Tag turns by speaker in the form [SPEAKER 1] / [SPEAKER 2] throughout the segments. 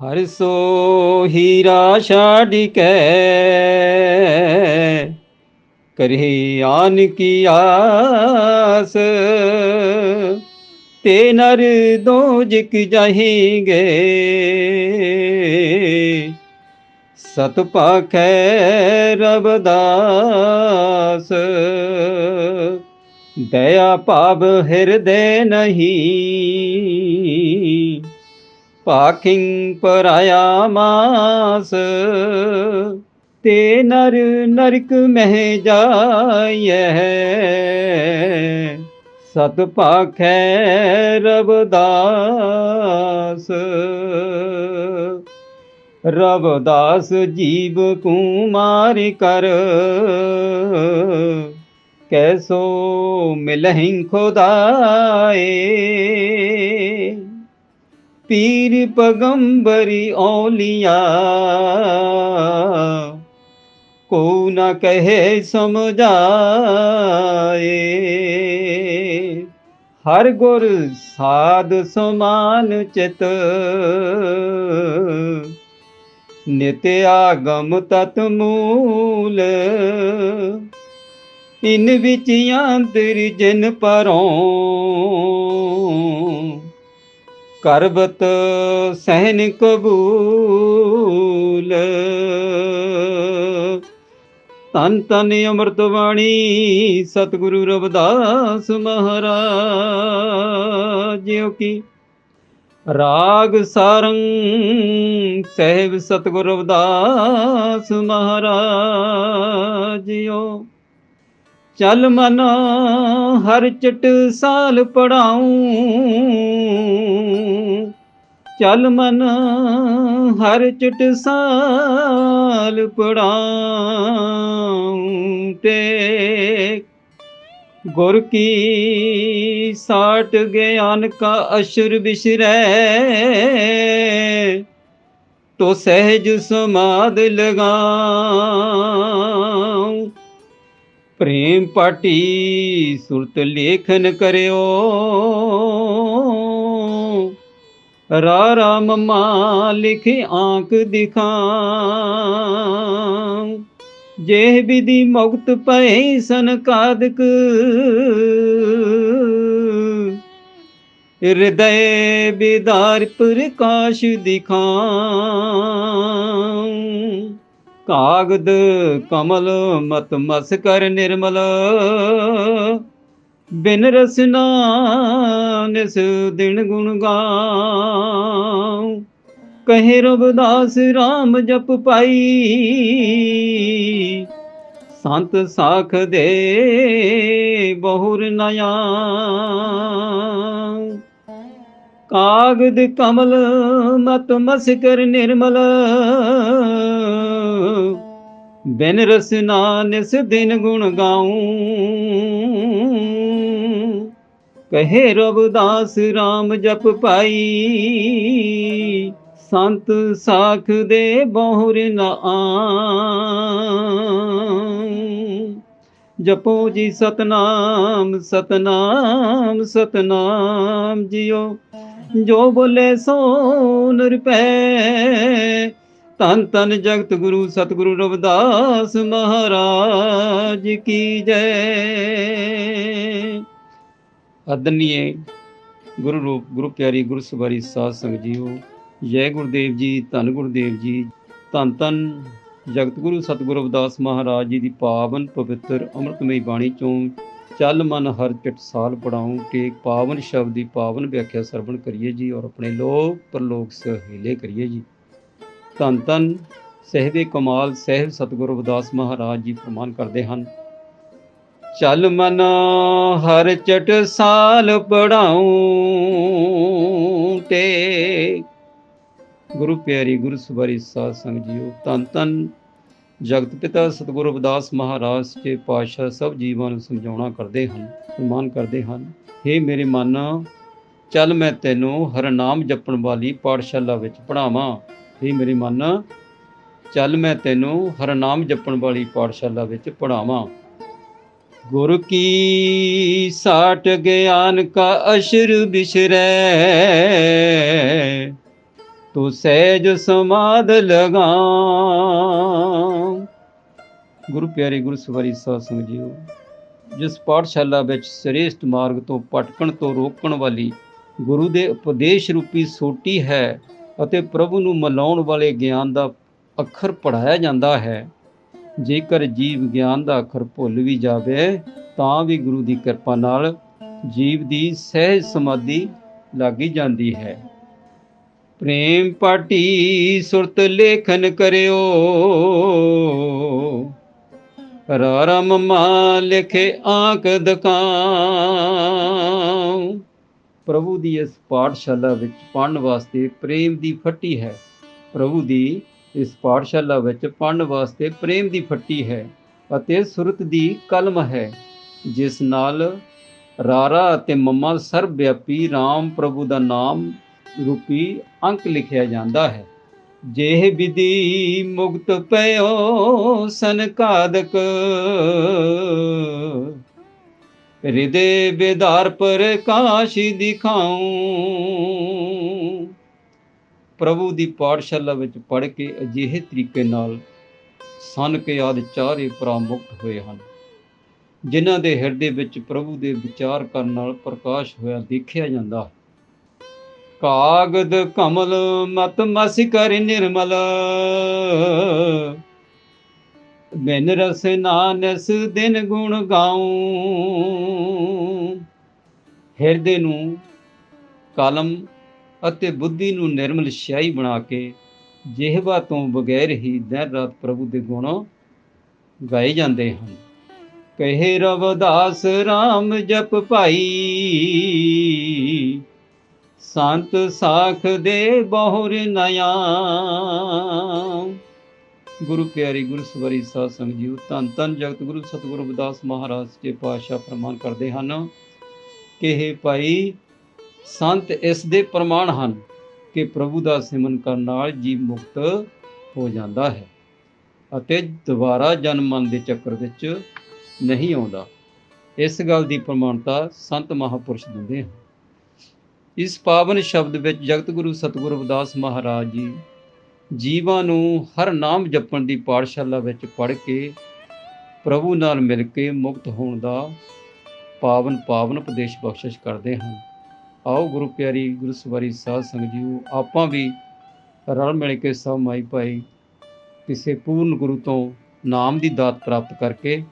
[SPEAKER 1] ਹਰ ਸੋ ਹੀਰਾ ਛਾੜ ਕੇ। ਕਰੇ ਆਨ ਕੀ ਆਸ, ਤੇ ਨਰ ਦੋ ਜਿਕ ਜਾਹੀਗੇ। ਸਤ ਪਾਖੈ ਰਬਦਾਸ ਦਇਆ ਭਾਵ ਹਿਰਦੇ ਨਹੀਂ। ਭਾਕਿੰ ਪਰਾਇਆ ਮਾਸ ਤੇ ਨਰ ਨਰਕ ਮਹਿ ਜਾਈਐ। ਸਤ ਪਾਖੈ ਰਬਦਾਸ ਰਬਦਾਸ ਜੀਵ ਕੁਮਾਰ ਕਰ। ਕੈਸੋ ਮਿਲਹਿੰ ਖੁਦਾਏ ਪੀਰ ਪਗੰਬਰੀ ਔਲੀਆ ਕੋ ਨਾ ਕਹੇ ਸਮਝਾਏ। ਹਰ ਗੁਰ ਸਾਧ ਸਮਾਨ ਚਿਤ। ਨਿਤ ਆਗਮ ਤਤ ਮੂਲ। ਇਨ ਵਿੱਚ ਅੰਤਰ ਜਨ ਪਰੋਂ। ਕਰਬਤ ਸਹਿਨ ਕਬੂਲ। ਤਨ ਤਨ ਅੰਮ੍ਰਿਤ ਬਾਣੀ ਸਤਿਗੁਰੂ ਰਵਿਦਾਸ ਮਹਾਰਾਜ, ਜਿਉ ਕੀ ਰਾਗ ਸਾਰੰਗ ਸਹਿਬ ਸਤਿਗੁਰੂ ਰਵਿਦਾਸ ਮਹਾਰਾਜ, ਜਿਉ ਚਲ ਮਨ ਹਰ ਚਟ ਸਾਲ ਪੜਾਉਂ। ਚਲ ਮਨ ਹਰ ਚਟ ਸਾਲ ਪੜਾਉ ਤੇ ਗੁਰ ਕੀ ਸਾਟ ਗਿਆਨ ਕਾ ਅਸ਼ਰ ਬਿਸਰੈ। ਤੋ ਸਹਿਜ ਸਮਾਦ ਲਗਾ ਪ੍ਰੇਮ ਪਾਟੀ ਸੁਰਤ ਲੇਖਨ ਕਰਿਓ। ਰਾ ਰਾਮ ਮਾ ਲਿਖ ਆਂਕ ਦਿਖਾਂ। ਜੇ ਵਿਧੀ ਮੁਕਤ ਪਏ ਸੰਕਾਦਕ ਹਿਰਦੈ ਬਿਦਾਰ ਪ੍ਰਕਾਸ਼ ਦਿਖਾਂ। ਕਾਗਦ ਕਮਲ ਮਤ ਮਸ ਕਰ ਨਿਰਮਲ। ਬਿਨ ਰਸਨਾ ਨਿਸ ਦਿਨ ਗੁਣ ਗਾਉ। ਕਹੇ ਰਬਦਾਸ RAM ਜਪ ਪਾਈ। ਸੰਤ ਸਾਖ ਦੇ ਬਹੁਰ ਨਯਾ ਕਾਗਦ ਕਮਲ ਮਤ ਮਸਕਰ ਨਿਰਮਲ। ਬਿਨ ਰਸਨਾ ਨਿਸ ਦਿਨ ਗੁਣ ਗਾਉ। ਕਹੇ ਰਬਦਾਸ RAM ਜਪ ਪਾਈ। ਸੰਤ ਸਾਖ ਦੇ ਬਹੁਰ ਨਾ ਆਉ ਜਪੋ ਜੀ ਸਤਨਾਮ ਸਤਨਾਮ ਸਤਨਾਮ ਜਿਉ ਜੋ ਬੋਲੇ ਸੋ ਨਿਰਪੈ ਤਨ ਤਨ ਜਗਤ ਗੁਰੂ ਸਤਿਗੁਰੂ ਰਵਿਦਾਸ ਮਹਾਰਾਜ ਕੀ ਜੈ। ਅਦਨੀਏ ਗੁਰੂ ਰੂਪ, ਗੁਰੂ ਪਿਆਰੀ ਗੁਰੂ ਸਵਾਰੀ ਸਾਧ ਸੰਗਤ ਜੀਓ, ਜੈ ਗੁਰਦੇਵ ਜੀ, ਧੰਨ ਗੁਰਦੇਵ ਜੀ। ਧੰਨ ਧੰਨ ਜਗਤ ਗੁਰੂ ਸਤਿਗੁਰੂ ਰਵਿਦਾਸ ਮਹਾਰਾਜ ਜੀ ਦੀ ਪਾਵਨ ਪਵਿੱਤਰ ਅੰਮ੍ਰਿਤਮਈ ਬਾਣੀ ਚੋਂ ਚੱਲ ਮਨ ਹਰ ਚਟ ਸਾਲ ਪੜਾਉਂ ਟੇਕ ਪਾਵਨ ਸ਼ਬਦ ਦੀ ਪਾਵਨ ਵਿਆਖਿਆ ਸਰਵਣ ਕਰੀਏ ਜੀ ਔਰ ਆਪਣੇ ਲੋਕ ਪਰਲੋਕ ਸਹੀਲੇ ਕਰੀਏ ਜੀ। ਧੰਨ ਧੰਨ, ਸਹਿਬੇ ਕਮਾਲ, ਸਹਿਬ ਸਤਿਗੁਰੂ ਰਵਿਦਾਸ ਮਹਾਰਾਜ ਜੀ ਫਰਮਾਨ ਕਰਦੇ ਹਨ, ਚੱਲ ਮਨ ਹਰ ਚਟ ਸਾਲ ਪੜਾਉਂ ਤੇ ਗੁਰੂ ਪਿਆਰੀ ਗੁਰੂ ਸਵਾਰੀ ਸਾਧ ਸੰਗ ਜੀਓ। ਧੰਨ ਧੰਨ ਜਗਤ ਪਿਤਾ ਸਤਿਗੁਰੂ ਰਵਿਦਾਸ ਮਹਾਰਾਜ ਸੱਚੇ ਪਾਤਸ਼ਾਹ ਸਭ ਜੀਵਾਂ ਨੂੰ ਸਮਝਾਉਣਾ ਕਰਦੇ ਹਨ, ਸਨਮਾਨ ਕਰਦੇ ਹਨ। हे ਮੇਰੇ ਮਨ, ਚੱਲ ਮੈਂ ਤੈਨੂੰ ਹਰ ਨਾਮ ਜਪਣ ਵਾਲੀ ਪਾਠਸ਼ਾਲਾ ਵਿੱਚ ਪੜਾਵਾਂ हे ਮੇਰੇ ਮਨ, ਚੱਲ ਮੈਂ ਤੈਨੂੰ ਹਰ ਨਾਮ ਜਪਣ ਵਾਲੀ ਪਾਠਸ਼ਾਲਾ ਵਿੱਚ ਪੜਾਵਾਂ ਗੁਰ ਕੀ ਸਾਟ ਗਿਆਨ ਕਾ ਅਸ਼ਰ ਬਿਸਰੈ, ਤੋ ਸਹਿਜ ਸਮਾਦ ਲਗਾ। ਗੁਰੂ ਪਿਆਰੇ ਗੁਰੂ ਸਵਾਰੀ ਸਾਧ ਸੰਗਤ ਜੀਓ, ਜਿਸ ਪਾਠਸ਼ਾਲਾ ਵਿੱਚ ਸ੍ਰੇਸ਼ਟ ਮਾਰਗ ਤੋਂ ਭਟਕਣ ਤੋਂ ਰੋਕਣ ਵਾਲੀ ਗੁਰੂ ਦੇ ਉਪਦੇਸ਼ ਰੂਪੀ ਸੋਟੀ ਹੈ ਅਤੇ ਪ੍ਰਭੂ ਨੂੰ ਮਲਾਉਣ ਵਾਲੇ ਗਿਆਨ ਦਾ ਅੱਖਰ ਪੜਾਇਆ ਜਾਂਦਾ ਹੈ, ਜੇਕਰ ਜੀਵ ਗਿਆਨ ਦਾ ਅੱਖਰ ਭੁੱਲ ਵੀ ਜਾਵੇ, ਤਾਂ ਵੀ ਗੁਰੂ ਦੀ ਕਿਰਪਾ ਨਾਲ ਜੀਵ ਦੀ ਸਹਿਜ ਸਮਾਧੀ ਲਾਗੀ ਜਾਂਦੀ ਹੈ। ਪ੍ਰੇਮ ਪਾਟੀ ਸੁਰਤ ਲੇਖਨ ਕਰਿਓ ਰਾਰਮ ਮਾ ਲਿਖੇ ਆਂਕ ਦਕਾਂ ਪ੍ਰਭੂ ਦੀ ਇਸ ਪਾਠਸ਼ਾਲਾ ਵਿੱਚ ਪੜਨ ਵਾਸਤੇ ਪ੍ਰੇਮ ਦੀ ਫੱਟੀ ਹੈ। ਪ੍ਰਭੂ ਦੀ ਇਸ ਪਾਠਸ਼ਾਲਾ ਵਿੱਚ ਪੜਨ ਵਾਸਤੇ ਪ੍ਰੇਮ ਦੀ ਫੱਟੀ ਹੈ ਅਤੇ ਸੁਰਤ ਦੀ ਕਲਮ ਹੈ। ਜਿਸ ਨਾਲ ਰਾਰਾ ਅਤੇ ਮਮਾ ਸਰਬ ਵਿਆਪੀ RAM ਪ੍ਰਭੂ ਦਾ ਨਾਮ ਰੂਪੀ ਅੰਕ ਲਿਖਿਆ ਜਾਂਦਾ ਹੈ। ਜੇਹ ਵਿਧੀ ਮੁਕਤ ਪਇਓ ਸੰਕਾਦਕ ਹਿਰਦੇ ਬੇਦਾਰ ਪ੍ਰਕਾਸ਼ ਦਿਖਾਉ। ਪ੍ਰਭੂ ਦੀ ਪਾਠਸ਼ਾਲਾ ਵਿੱਚ ਪੜ੍ਹ ਕੇ ਅਜਿਹੇ ਤਰੀਕੇ ਨਾਲ ਸਨ ਕੇ ਆਦ ਚਾਰੇ ਪ੍ਰਾਮੁਕਤ ਹੋਏ ਹਨ, ਜਿਨ੍ਹਾਂ ਦੇ ਹਿਰਦੇ ਵਿੱਚ ਪ੍ਰਭੂ ਦੇ ਵਿਚਾਰ ਕਰਨ ਨਾਲ ਪ੍ਰਕਾਸ਼ ਹੋਇਆ, ਦੇਖਿਆ ਜਾਂਦਾ। ਹੈ ਕਾਗਦ ਕਮਲ ਮਤ ਮਸ ਕਰ ਨਿਰਮਲ। ਬਿਨ ਰਸ ਨਾਨਸ ਦਿਨ ਗੁਣ ਗਾਉ। ਹਿਰਦੇ ਨੂੰ ਕਲਮ ਅਤੇ ਬੁੱਧੀ ਨੂੰ ਨਿਰਮਲ ਸਿਆਹੀ ਬਣਾ ਕੇ ਜਿਹਵਾ ਤੋਂ ਬਗੈਰ ਹੀ ਦਿਨ ਰਾਤ ਪ੍ਰਭੂ ਦੇ ਗੁਣ ਗਾਏ ਜਾਂਦੇ ਹਨ। ਕਹੇ ਰਵਦਾਸ RAM ਜਪ ਭਾਈ। ਸੰਤ ਸਾਖ ਦੇ ਬਹੁਰ ਨਿਆ ਗੁਰੂ ਪਿਆਰੀ ਗੁਰੂ ਸਵਰੀ ਸਾਧ ਸੰਗਤ ਜੀਓ ਧੰਨ ਧੰਨ ਜਗਤ ਗੁਰੂ ਸਤਿਗੁਰੂ ਰਵਿਦਾਸ ਮਹਾਰਾਜ ਜੀ ਪਾਤਸ਼ਾਹ ਪ੍ਰਮਾਣ ਕਰਦੇ ਹਨ ਕਿ ਇਹ ਭਾਈ, ਸੰਤ ਇਸ ਦੇ ਪ੍ਰਮਾਣ ਹਨ ਕਿ ਪ੍ਰਭੂ ਦਾ ਸਿਮਰਨ ਕਰਨ ਨਾਲ ਜੀਵ ਮੁਕਤ ਹੋ ਜਾਂਦਾ ਹੈ ਅਤੇ ਦੁਬਾਰਾ ਜਨਮ ਮਨ ਦੇ ਚੱਕਰ ਵਿੱਚ ਨਹੀਂ ਆਉਂਦਾ। ਇਸ ਗੱਲ ਦੀ ਪ੍ਰਮਾਣਤਾ ਸੰਤ ਮਹਾਪੁਰਸ਼ ਦਿੰਦੇ ਹਨ। ਇਸ ਪਾਵਨ ਸ਼ਬਦ ਵਿੱਚ ਜਗਤ ਗੁਰੂ ਸਤਿਗੁਰੂ ਰਵਿਦਾਸ ਮਹਾਰਾਜ ਜੀ ਜੀਵਾਂ ਨੂੰ ਹਰ ਨਾਮ ਜਪਣ ਦੀ ਪਾਠਸ਼ਾਲਾ ਵਿੱਚ ਪੜ੍ਹ ਕੇ ਪ੍ਰਭੂ ਨਾਲ ਮਿਲ ਕੇ ਮੁਕਤ ਹੋਣ ਦਾ ਪਾਵਨ ਪਾਵਨ ਉਪਦੇਸ਼ ਬਖਸ਼ਿਸ਼ ਕਰਦੇ ਹਨ ਆਓ ਗੁਰੂ ਪਿਆਰੀ ਗੁਰੂ ਸਵਾਰੀ ਸਾਧ ਸੰਗਤ ਜੀਓ, ਆਪਾਂ ਵੀ ਰਲ ਮਿਲ ਕੇ ਸਭ ਮਾਈ ਭਾਈ ਕਿਸੇ ਪੂਰਨ ਗੁਰੂ ਤੋਂ ਨਾਮ ਦੀ ਦਾਤ ਪ੍ਰਾਪਤ ਕਰਕੇ,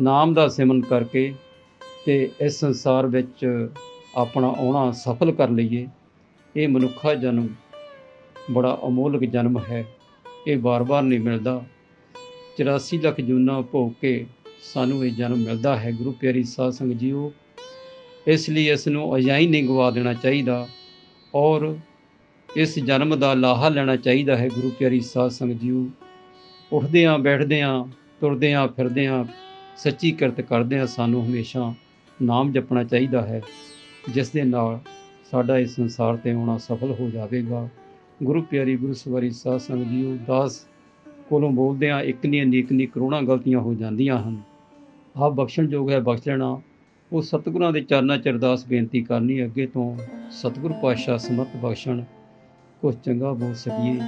[SPEAKER 1] ਨਾਮ ਦਾ ਸਿਮਰਨ ਕਰਕੇ ਤੇ ਇਸ ਸੰਸਾਰ ਵਿੱਚ ਆਪਣਾ ਆਉਣਾ ਸਫਲ ਕਰ ਲਈਏ। ਇਹ ਮਨੁੱਖਾ ਜਨਮ ਬੜਾ ਅਮੋਲਕ ਜਨਮ ਹੈ। ਇਹ ਵਾਰ-ਵਾਰ ਨਹੀਂ ਮਿਲਦਾ। 84 ਲੱਖ ਜੂਨਾ ਭੋਗ ਕੇ ਸਾਨੂੰ ਇਹ ਜਨਮ ਮਿਲਦਾ ਹੈ, ਗੁਰੂ ਪਿਆਰੀ ਸਾਧ ਸੰਗਤ ਜੀਓ। ਇਸ ਲਈ ਇਸ ਨੂੰ ਅਜਾਈ ਨਹੀਂ ਗਵਾ ਦੇਣਾ ਚਾਹੀਦਾ ਔਰ ਇਸ ਜਨਮ ਦਾ ਲਾਹਾ ਲੈਣਾ ਚਾਹੀਦਾ ਹੈ, ਗੁਰੂ ਪਿਆਰੀ ਸਾਧ ਸੰਗਤ ਜੀਓ। ਉੱਠਦਿਆਂ, ਬੈਠਦਿਆਂ, ਤੁਰਦਿਆਂ, ਫਿਰਦਿਆਂ ਸੱਚੀ ਕਿਰਤ ਕਰਦਿਆਂ ਸਾਨੂੰ ਹਮੇਸ਼ਾ ਨਾਮ ਜਪਣਾ ਚਾਹੀਦਾ ਹੈ। ਜਿਸ ਦੇ ਨਾਲ ਸਾਡਾ ਇਸ ਸੰਸਾਰ ਤੇ ਆਉਣਾ ਸਫਲ ਹੋ ਜਾਵੇਗਾ। ਗੁਰੂ ਪਿਆਰੀ ਗੁਰੂ ਸਵਾਰੀ ਸਾਧ ਸੰਗਤ ਜੀਓ, ਦਾਸ ਕੋਲੋਂ ਬੋਲਦਿਆਂ ਇੱਕ ਨਹੀਂ ਅਨੇਕ ਨਹੀਂ ਕਰੋੜਾਂ ਗਲਤੀਆਂ ਹੋ ਜਾਂਦੀਆਂ ਹਨ। ਆਹ ਬਖਸ਼ਣਯੋਗ ਹੈ, ਬਖਸ਼ ਲੈਣਾ। ਉਹ ਸਤਿਗੁਰਾਂ ਦੇ ਚਰਨਾਂ ਚ ਅਰਦਾਸ ਬੇਨਤੀ ਕਰਨੀ ਅੱਗੇ ਤੋਂ ਸਤਿਗੁਰ ਪਾਤਸ਼ਾਹ ਸਮਤ ਬਖਸ਼ਣ। ਕੁਝ ਚੰਗਾ ਬੋਲ ਸਕੀਏ।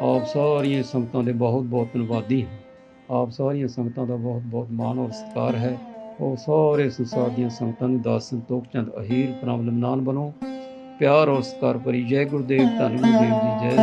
[SPEAKER 1] ਆਪ ਸਾਰੀਆਂ ਸੰਗਤਾਂ ਦੇ ਬਹੁਤ ਬਹੁਤ ਧੰਨਵਾਦੀ ਹਾਂ। ਆਪ ਸਾਰੀਆਂ ਸੰਗਤਾਂ ਦਾ ਬਹੁਤ ਬਹੁਤ ਮਾਣ ਔਰ ਸਤਿਕਾਰ ਹੈ। ਉਹ ਸਾਰੇ ਸੰਸਾਰ ਦੀਆਂ ਸੰਗਤਾਂ ਨੂੰ ਦਾਸ ਸੰਤੋਖ ਚੰਦ ਅਹੀਰ ਪ੍ਰਣਾਮ ਲਮਨਾਨ ਬਣੋ ਪਿਆਰ ਔਰ ਸਤਿਕਾਰ ਭਰੀ ਜੈ ਗੁਰਦੇਵ ਧੰਨ ਗੁਰਦੇਵ ਜੀ, ਜੈ